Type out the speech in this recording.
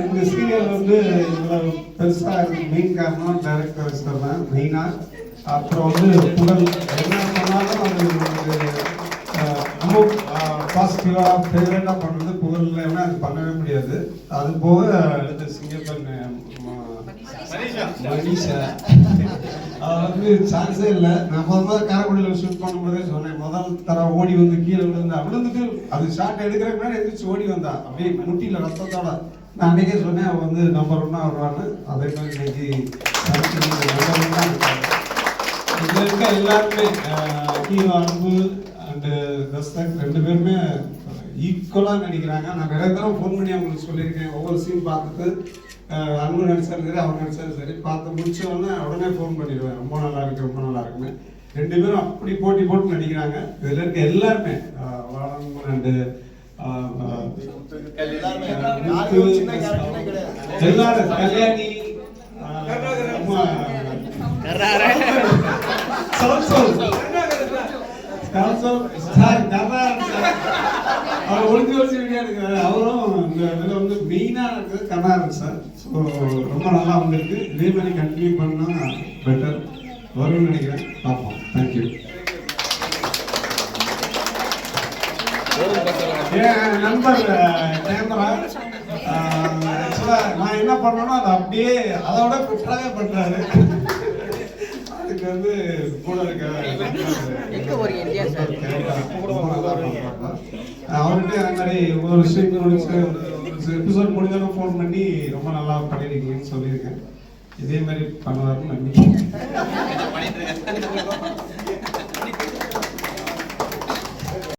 இந்த சீரியல் வந்து பெருசா மெயின் காரணம் டைரக்டர் தான் மெயினா. அப்புறம் வந்து புகழ் என்ன பண்ணாலும் அது பாசிட்டிவா ஃபேவரட்டா பண்றது புகழ் இல்லைன்னா அது பண்ணவே முடியாது. அது போக அடுத்த சிங்கப்பன் மனிஷா. அது வந்து சான்ஸே இல்லை. நான் முதல் முதல்ல காரைக்குடியில் ஷூட் பண்ணும்போதே சொன்னேன் முதல் தர ஓடி வந்து கீழே விழுந்தா விழுந்துட்டு அது ஷாட் எடுக்கிற முன்னாடி எந்திரிச்சு ஓடி வந்தா. அப்படியே முட்டியில ரத்தத்தோட. நான் அன்னைக்கே சொன்னேன் அவன் வந்து நம்பர் ஒன்னா வருவான்னு. அதே மாதிரி இன்னைக்கு நம்பர் ஒன்னா இதுல இருக்க எல்லாருமே அன்பு அண்டு தஸ்தக் ரெண்டு பேருமே ஈக்குவலாக நடிக்கிறாங்க. நான் நிறைய தடவை ஃபோன் பண்ணி அவங்களுக்கு சொல்லியிருக்கேன். ஒவ்வொரு சீன் பார்த்துட்டு அன்பு நடிச்சாலும் சரி அவர் நடிச்சாலும் சரி பார்த்து முடிச்ச உடனே உடனே ஃபோன் பண்ணிடுவேன். ரொம்ப நல்லா இருக்கு ரொம்ப நல்லா இருக்குன்னு. ரெண்டு பேரும் அப்படி போட்டி போட்டு நடிக்கிறாங்க. இதில் இருக்க எல்லாருமே வாழன் அண்டு எல்லாரும். கல்யாணி கல்சல் சார் நல்லா அவர் ஒழுங்கு ஒளிஞ்சு வீடியோ அவரும் இந்த இதில் வந்து மெயினாக இருக்குது கர்நாடகன் சார். ஸோ ரொம்ப நல்லா வந்திருக்கு. இதே மாதிரி கண்டினியூ பண்ணால் பெட்டர் வரும்னு நினைக்கிறேன். பார்ப்போம். தேங்க்யூ என் நண்பர் கேமரா ஆக்சுவலாக நான் என்ன பண்ணணும் அதை அப்படியே அதோட விட குற்றாவே பண்ணுறாரு அதுக்கு வந்து கூட இருக்க போறீங்க இந்தியா சார்? அவர்கிட்ட அந்த மாதிரி ஒரு விஷயம் ஒரு எபிசோட் முடிஞ்சாலும் ஃபோன் பண்ணி ரொம்ப நல்லா பண்ணிருக்கீங்கன்னு சொல்லியிருக்கேன் இதே மாதிரி பண்ணுவாருன்னு நம்பிக்கை